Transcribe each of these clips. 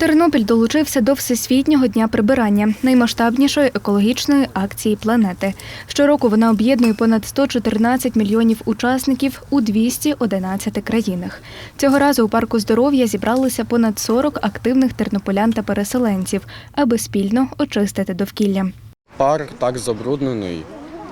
Тернопіль долучився до Всесвітнього дня прибирання, наймасштабнішої екологічної акції планети. Щороку вона об'єднує понад 114 мільйонів учасників у 211 країнах. Цього разу у парку здоров'я зібралися понад 40 активних тернополян та переселенців, аби спільно очистити довкілля. Парк так забруднений.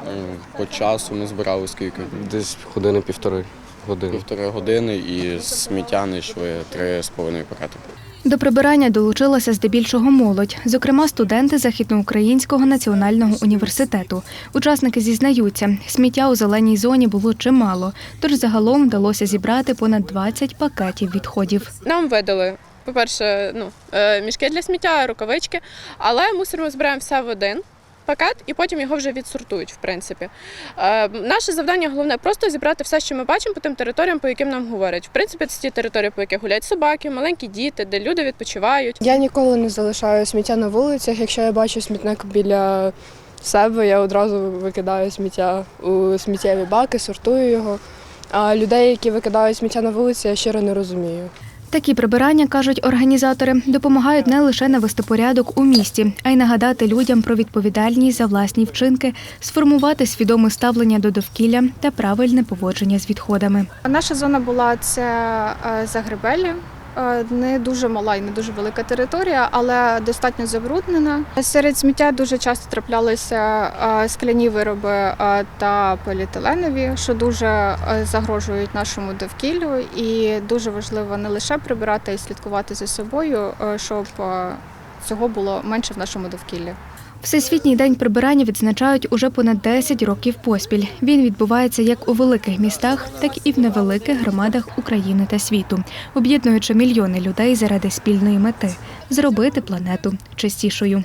Е, По часу ми збирали скільки? Десь години півтори години. Півтори години і сміття не йшли три з половиною пакети. До прибирання долучилася здебільшого молодь, зокрема студенти Західноукраїнського національного університету. Учасники зізнаються, сміття у зеленій зоні було чимало, тож загалом вдалося зібрати понад 20 пакетів відходів. Нам видали, по-перше, ну, е, мішки для сміття, рукавички, але мусор ми збираємо все в один пакет і потім його вже відсортують, в принципі. Е, Наше завдання головне просто зібрати все, що ми бачимо по тим територіям, по яким нам говорять. В принципі, це ті території, по яких гуляють собаки, маленькі діти, де люди відпочивають. Я ніколи не залишаю сміття на вулицях. Якщо я бачу смітник біля себе, я одразу викидаю сміття у сміттєві баки, сортую його. А людей, які викидають сміття на вулиці, я щиро не розумію. Такі прибирання, кажуть організатори, допомагають не лише навести порядок у місті, а й нагадати людям про відповідальність за власні вчинки, сформувати свідоме ставлення до довкілля та правильне поводження з відходами. Наша зона була це е, Загребелі. Не дуже мала і не дуже велика територія, але достатньо забруднена. Серед сміття дуже часто траплялися скляні вироби та поліетиленові, що дуже загрожують нашому довкіллю. І дуже важливо не лише прибирати, й слідкувати за собою, щоб цього було менше в нашому довкіллі. Всесвітній день прибирання відзначають уже понад 10 років поспіль. Він відбувається як у великих містах, так і в невеликих громадах України та світу, об'єднуючи мільйони людей заради спільної мети зробити планету чистішою.